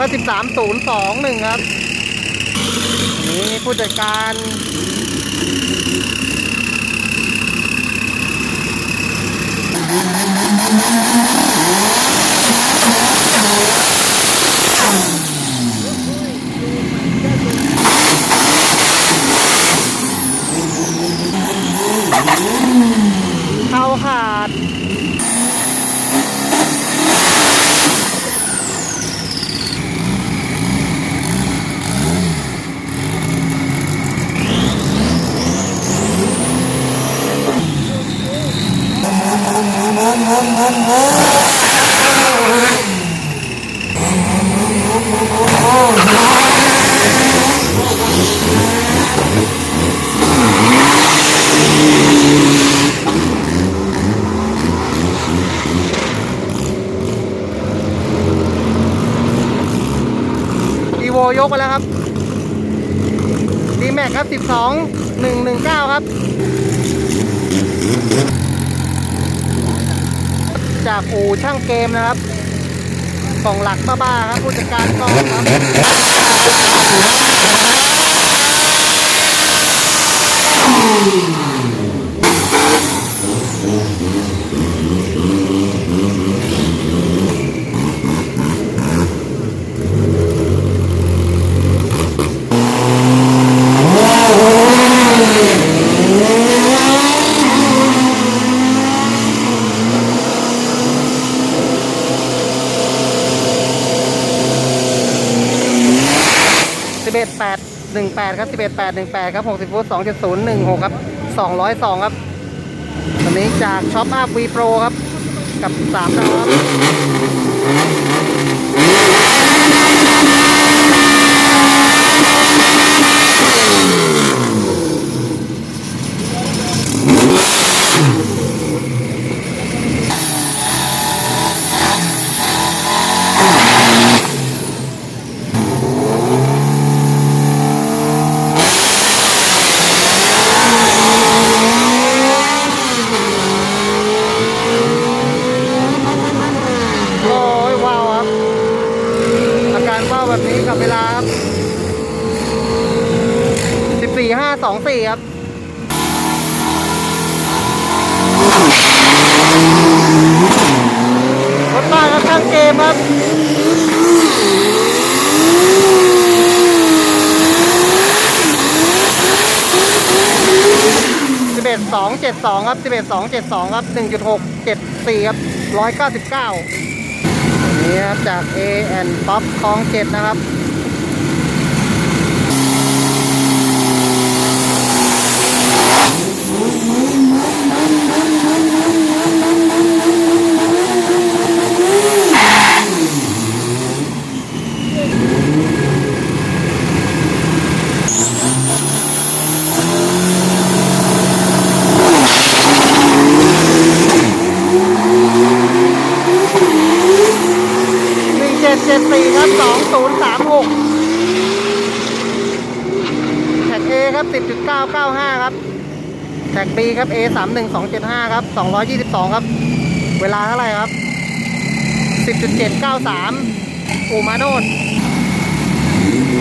ครับสิบสามศูนย์สองหนึ่งครับ นี่ผู้จัดการเข้าขาด โวยกไปแล้วครับดีแม็กครับ 12 119 ครับ จากอู่ช่างเกมนะครับกล่องหลักบ้าๆครับผู้จัดการกล้องครับ 11 8 18 ครับ 11 8 18 ครับ 60ฟุต2.0 16 ครับ 202 ครับตอนนี้จากช็อปอัพวีโปรครับ กับ3นะครับ โอ้ยว้าวครับ อาการว้าวแบบนี้กับเวลาครับ 14 5 2 4ครับรถบ้านครับช่างเกมครับสิบเอ็ดสองเจ็ดสองครับสิบเอ็ดสองเจ็ดสองครับหนึ่งจุดหกเจ็ดสี่ครับร้อยเก้าสิบเก้านี่ครับจาก A and Pop คลองเจ็ดนะครับ หนึ่งเจ็ดเจ็ดสี่ครับสองศูนย์สามหกแท็ก A ครับสิบจุดเก้าเก้าห้าครับ แท็ก B ครับ A สามหนึ่งสองเจ็ดห้าครับสองร้อยยี่สิบสองครับ เวลาเท่าไหร่ครับสิบจุดเจ็ดเก้าสามอูมาโนด